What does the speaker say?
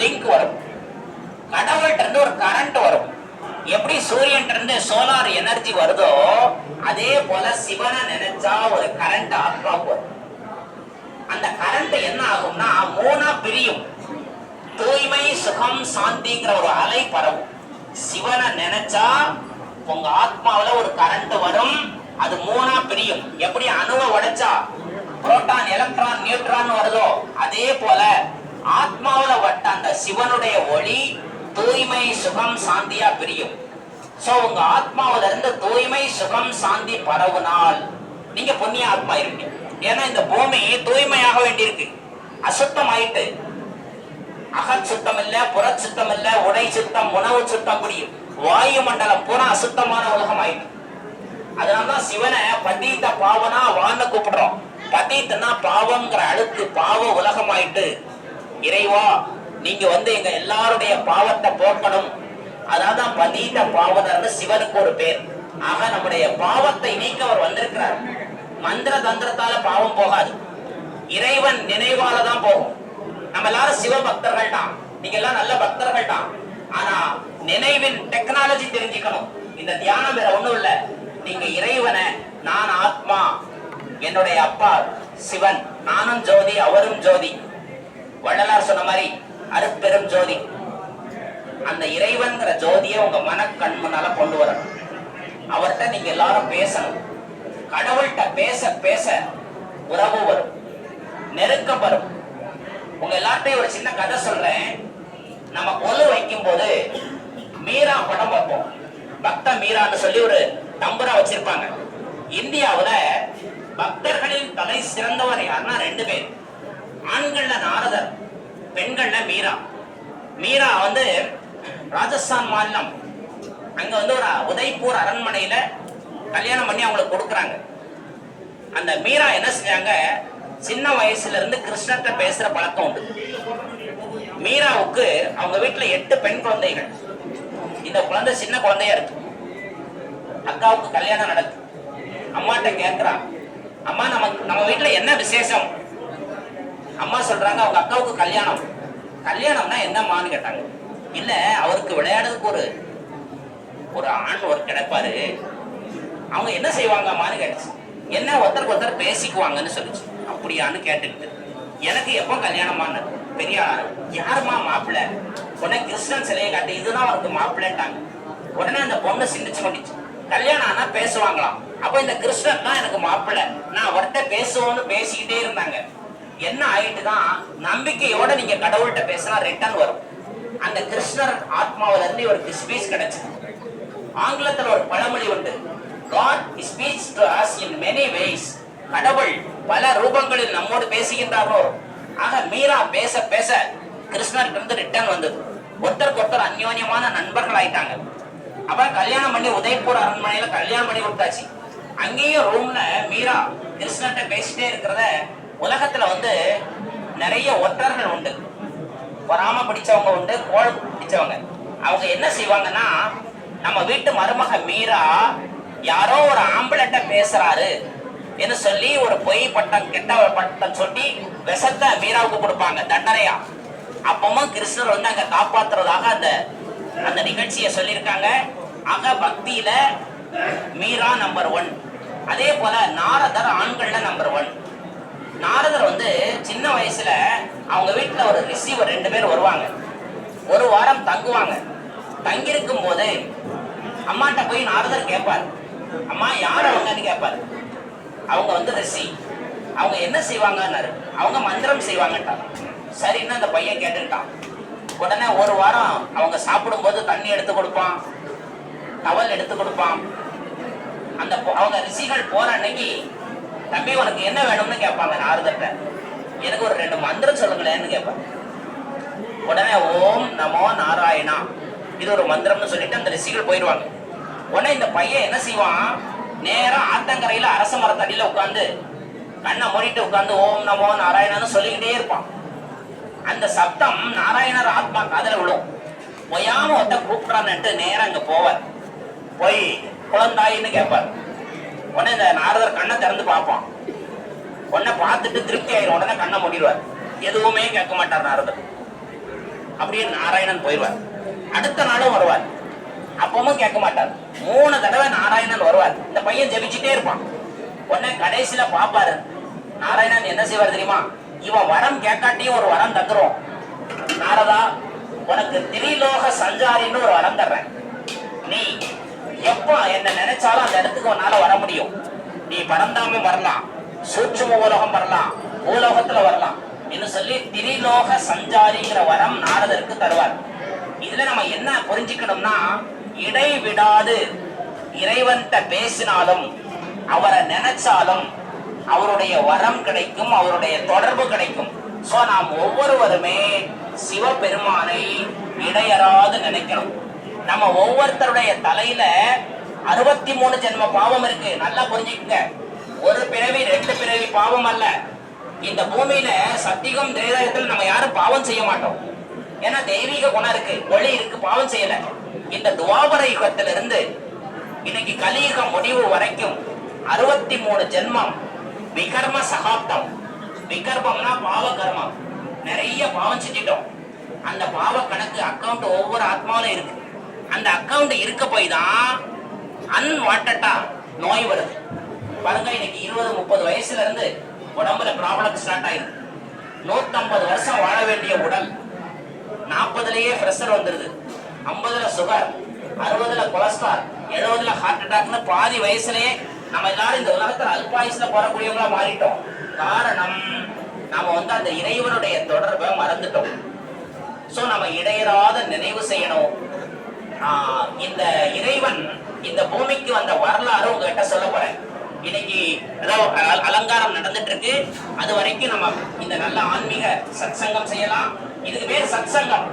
Link வரும். கடவுள்கிட்ட இருந்து ஒரு கரண்ட் வரும். எப்படி சூரியன் இருந்து சோலார் எனர்ஜி வருதோ அதே போல சிவனை நினைச்சா ஒரு கரண்ட் ஆத்மாவுக்கு வரும். அந்த கரண்ட் என்ன ஆகும்னா மூணா பிரியும். தூய்மை சுகம் சாந்திங்கிற ஒரு அலை பரவும். சிவனை நினைச்சா உங்க ஆத்மாவில ஒரு கரண்ட் வரும். அது மூணா பிரியும். எப்படி அணுவை உடைச்சா? புரோட்டான் எலக்ட்ரான் நியூட்ரான் வருதோ அதே போல ஆத்மாவில வட்ட அந்த சிவனுடைய ஒளி தூய்மை சுகம் சாந்தியா பிரியும். சோ உங்க ஆத்மாவில இருந்து தூய்மை சுகம் சாந்தி பரவுனால் நீங்க புண்ணிய ஆத்மா இருப்பீங்க. ஏன்னா இந்த பூமி தூய்மையாக வேண்டியிருக்கு. அசுத்தம் ஆயிட்டு அகல் சுத்தம் இல்ல புற சுத்தம் இல்ல உடை சுத்தம் உணவு சுத்தம் முடியும் வாயு மண்டலம் பூரா அசுத்தமான உலகம் ஆயிட்டு அதனாலதான் சிவனை பதீத்த பாவனா வான்னு கூப்பிடுறோம். பதீத்தனா பாவம்ங்கிற அழுக்கு பாவ உலகம் ஆயிட்டு இறைவா நீங்க வந்து எங்க எல்லாருடைய பாவத்தை போக்கணும். அதான் பதீத பாவனர்னு சிவனுக்கு ஒரு பேர். ஆக நம்முடைய பாவத்தை நீக்க அவர் வந்திருக்கிறார். மந்திர தந்திரத்தால பாவம் போகாது. இறைவன் நினைவால தான் போகும். நம்ம எல்லாரும் சிவ பக்தர்கள் தான் நீங்க எல்லாம் நல்ல பக்தர்கள் தான் ஆனா நினைவின் டெக்னாலஜி தெரிஞ்சுக்கணும். இந்த தியானம் வேற ஒண்ணும் இல்ல. நீங்க இறைவனை நான் ஆத்மா என்னுடைய அப்பா சிவன் நானும் ஜோதி அவரும் ஜோதி. வள்ளலார் சொன்ன மாதிரி அருட்பெரும் ஜோதி. அந்த இறைவன்கிற ஜோதியை உங்க மனக்கண் முன்னால கொண்டு வரணும். அவர்கிட்ட நீங்க எல்லாரும் பேசணும். கடவுள்கிட்ட பேச பேச உறவு வரும். நெருக்கம் வரும். உங்க எல்லார்ட்டையும் ஒரு சின்ன கதை சொல்றேன். நம்ம கொலு வைக்கும் போது மீரா படம் பார்ப்போம். பக்த மீரான்னு சொல்லி ஒரு தம்புரா வச்சிருப்பாங்க. இந்தியாவுல பக்தர்களின் தலை சிறந்தவர் யாருன்னா ரெண்டு பேர். ஆண்கள்ல மீரா. மீரா வந்து ராஜஸ்தான் மாநிலம். அங்க வந்து ஒரு உதய்பூர் அரண்மனையில கல்யாணம் பண்ணி அவங்களுக்கு கொடுக்குறாங்க. அந்த மீரா என்ன செஞ்சாங்க? சின்ன வயசுல இருந்து கிருஷ்ணத்தை பேசுற பழக்கம் உண்டு. மீராவுக்கு அவங்க வீட்டுல எட்டு பெண் குழந்தைகள். இந்த குழந்தை சின்ன குழந்தையா இருக்கு. அக்காவுக்கு கல்யாணம் நடக்குது அம்மாட்ட கேக்குறா அம்மா நமக்கு நம்ம வீட்டுல என்ன விசேஷம்? அம்மா சொல்றாங்க அவங்க அக்காவுக்கு கல்யாணம். கல்யாணம்னா என்னம்மான்னு கேட்டாங்க. இல்ல அவருக்கு விளையாடுறதுக்கு ஒரு ஒரு ஆண் ஒரு கிடைப்பாரு. அவங்க என்ன செய்வாங்கம்மான்னு கேட்டுச்சு. என்ன ஒருத்தருக்கு ஒருத்தர் பேசிக்குவாங்கன்னு சொல்லிச்சு. அப்படியான்னு கேட்டுக்கிட்டு. எனக்கு எப்போ கல்யாணமான பெரிய யாருமா மாப்பிள்ள? உடனே கிருஷ்ணன் சிலையை காட்டி இதுதான் அவருக்கு மாப்பிள்ளைட்டாங்க உடனே அந்த பொண்ணு சிந்திச்சு கொண்டுச்சு. கல்யாணம் ஆனா பேசுவாங்களாம். அப்ப இந்த கிருஷ்ணன் தான் எனக்கு மாப்பிள்ள. நான் அவர்கிட்ட பேசுவோன்னு பேசிக்கிட்டே இருந்தாங்க. என்ன ஆயிட்டுதான் நம்பிக்கையோட நீங்க கடவுள்கிட்ட பேசினா ரிட்டர்ன் வரும். அந்த கிருஷ்ணர் ஆத்மாவில இருந்து இவருக்கு ஸ்பீச் கிடைச்சது. ஆங்கிலத்துல ஒரு பழமொழி உண்டு. God speech to us in many ways. கடவுள் பல ரூபங்களில் நம்மோடு பேசுகின்றாரோ ஆக மீரா பேச பேச கிருஷ்ணர்கிட்ட இருந்து ரிட்டர்ன் வந்தது. ஒருத்தருக்கு ஒருத்தர் அந்யோன்யமான நண்பர்கள் ஆயிட்டாங்க. அப்புறம் கல்யாணம் பண்ணி உதயபூர் அரண்மனையில கல்யாணம் பண்ணி கொடுத்தாச்சு. அங்கேயும் ரூம்ல மீரா கிருஷ்ணர்கிட்ட பேசிட்டே இருக்கிறத உலகத்துல வந்து நிறைய ஒற்றர்கள் உண்டு. பொறாம பிடிச்சவங்க உண்டு கோல் பிடிச்சவங்க. அவங்க என்ன செய்வாங்கன்னா நம்ம வீட்டு மருமக மீரா யாரோ ஒரு ஆம்பளட்ட பேசுறாரு என்று சொல்லி ஒரு பொய் பட்டம் கெட்ட பட்டம் சொல்லி விஷத்தை மீராவுக்கு கொடுப்பாங்க தண்டனையா? அப்பவும் கிருஷ்ணர் வந்து அங்க காப்பாத்துறதாக அந்த அந்த நிகழ்ச்சியை சொல்லியிருக்காங்க. அக பக்தியில மீரா நம்பர் ஒன் அதே போல நாரதர் ஆண்கள்ல நம்பர் ஒன் நாரதர் வந்து சின்ன வயசுல அவங்க வீட்டுல ஒரு ரிசீவர் ரெண்டு பேர் வருவாங்க. ஒரு வாரம் தங்குவாங்க. தங்கியிருக்கும் போது அம்மாட்ட போய் நாரதர் கேட்பார் அம்மா யார் அவங்கன்னு கேட்பார் அவங்க வந்து ரிஷி அவங்க என்ன செய்வாங்கன்னாரு. அவங்க மந்திரம் செய்வாங்கட்டாங்க. சரின்னு அந்த பையன் கேட்டுக்கிட்டான் உடனே ஒரு வாரம் அவங்க சாப்பிடும்போது தண்ணி எடுத்து கொடுப்பான். டவல் எடுத்து கொடுப்பான். அந்த அவங்க ரிஷிகள் போற அன்னைக்கு தம்பி உனக்கு என்ன வேணும்னு கேட்பாங்க. நாரதர்கிட்ட எனக்கு ஒரு ரெண்டு மந்திரம் சொல்லுங்களேன்னு கேட்பாங்க உடனே ஓம் நமோ நாராயணா. இது ஒரு மந்திரம்னு சொல்லிட்டு அந்த ரிஷிகள் போயிடுவாங்க. உடனே இந்த பையன் என்ன செய்வான்? நேரம் ஆத்தங்கரையில அரச மரத்தடியில உட்காந்து கண்ணை மூடிட்டு உட்காந்து ஓம் நமோ நாராயணான்னு சொல்லிக்கிட்டே இருப்பான். அந்த சப்தம் நாராயணர் ஆத்மா காதல விழும். ஒய்யாம ஒருத்த கூப்பிடுறான்னுட்டு நேரம் அங்க போவார். போய் குழந்தாயின்னு கேட்பார். உடனே இந்த நாரதர் கண்ணை திறந்து பார்ப்பான். உடனே பார்த்துட்டு திருப்தி ஆயிரும். உடனே கண்ணை மூடிடுவார். எதுவுமே கேட்க மாட்டார் நாரதர். அப்படியே நாராயணன் போயிடுவார். அடுத்த நாளும் வருவார். அப்பவும் கேட்க மாட்டார். மூணு தடவை நாராயணன் வருவார். இந்த பையன் ஜெபிச்சுட்டே இருப்பான். உடனே கடைசியில பாப்பாரு நாராயணன் என்ன செய்வார் தெரியுமா? இவன் வரம் கேட்காட்டியும் ஒரு வரம் தந்துரும். நாரதா உனக்கு திரிலோக சஞ்சாரின்னு ஒரு வரம் தர்றேன். நீ எப்பா என்ன நினைச்சாலும் அந்த இடத்துக்கு உன்னால வர முடியும். நீ பரந்தாம வரலாம். சூட்சும உலகம் வரலாம். பூலோகத்துல வரலாம். என்று சொல்லி திரிலோக சஞ்சாரிங்கிற வரம் நாரதருக்கு தருவார். இதுல நம்ம என்ன புரிஞ்சுக்கணும்னா இடைவிடாது. இறைவன்கிட்ட பேசினாலும் அவரை நினைச்சாலும் அவருடைய வரம் கிடைக்கும் அவருடைய தொடர்பு கிடைக்கும். சோ நாம் ஒவ்வொருவருமே சிவபெருமானை இடையறாது நினைக்கணும். நம்ம ஒவ்வொருத்தருடைய தலையில அறுபத்தி மூணு ஜென்ம பாவம் இருக்கு. நல்லா புரிஞ்சுக்கங்க. ஒரு பிறவி ரெண்டு பிறவி பாவம் அல்ல. இந்த பூமியில சத்தியம் திரேதாயத்தில் நம்ம யாரும் பாவம் செய்ய மாட்டோம். ஏன்னா தெய்வீக குணம் இருக்கு. ஒளி இருக்கு. பாவம் செய்யல. இந்த துவாபர யுகத்திலிருந்து இன்னைக்கு கலியுகம் முடிவு வரைக்கும் அறுபத்தி மூணு ஜென்மம் விகர்ம சகாப்தம். விகர்மம்னா பாவ கர்மம் நிறைய பாவம் செஞ்சிட்டோம். அந்த பாவ கணக்கு அக்கௌண்ட் ஒவ்வொரு ஆத்மாவிலும் இருக்கு. அந்த அக்கவுண்ட் இருக்க போய் தான் அன்வான்டா நோய் வருது. பாருங்க இன்னைக்கு இருபது முப்பது வயசுல இருந்து உடம்புல ப்ராப்ளம் ஸ்டார்ட் ஆயிருக்கு. நூத்தம்பது வருஷம் வாழ வேண்டிய உடல் நாற்பதுலயே பிரஷர் வந்துருது. ஐம்பதுல சுகர் அறுபதுல கொலஸ்ட்ரால் எழுபதுல ஹார்ட் அட்டாக்னு பாதி வயசுலயே நம்ம எல்லாரும் இந்த உலகத்துல அல்பாயுசுல போறக்கூடியவங்களா மாறிட்டோம். காரணம் நாம வந்து அந்த இறைவனுடைய தொடர்பை மறந்துட்டோம். சோ நம்ம இடையராத நினைவு செய்யணும். இந்த இறைவன் இந்த பூமிக்கு வந்த வரலாறு உங்ககிட்ட சொல்ல போறேன். இன்னைக்கு ஏதோ அலங்காரம் நடந்துட்டு இருக்கு அது வரைக்கும் நம்ம இந்த நல்ல ஆன்மீக சத்சங்கம் செய்யலாம். இதுக்கு பேர் சத்சங்கம்.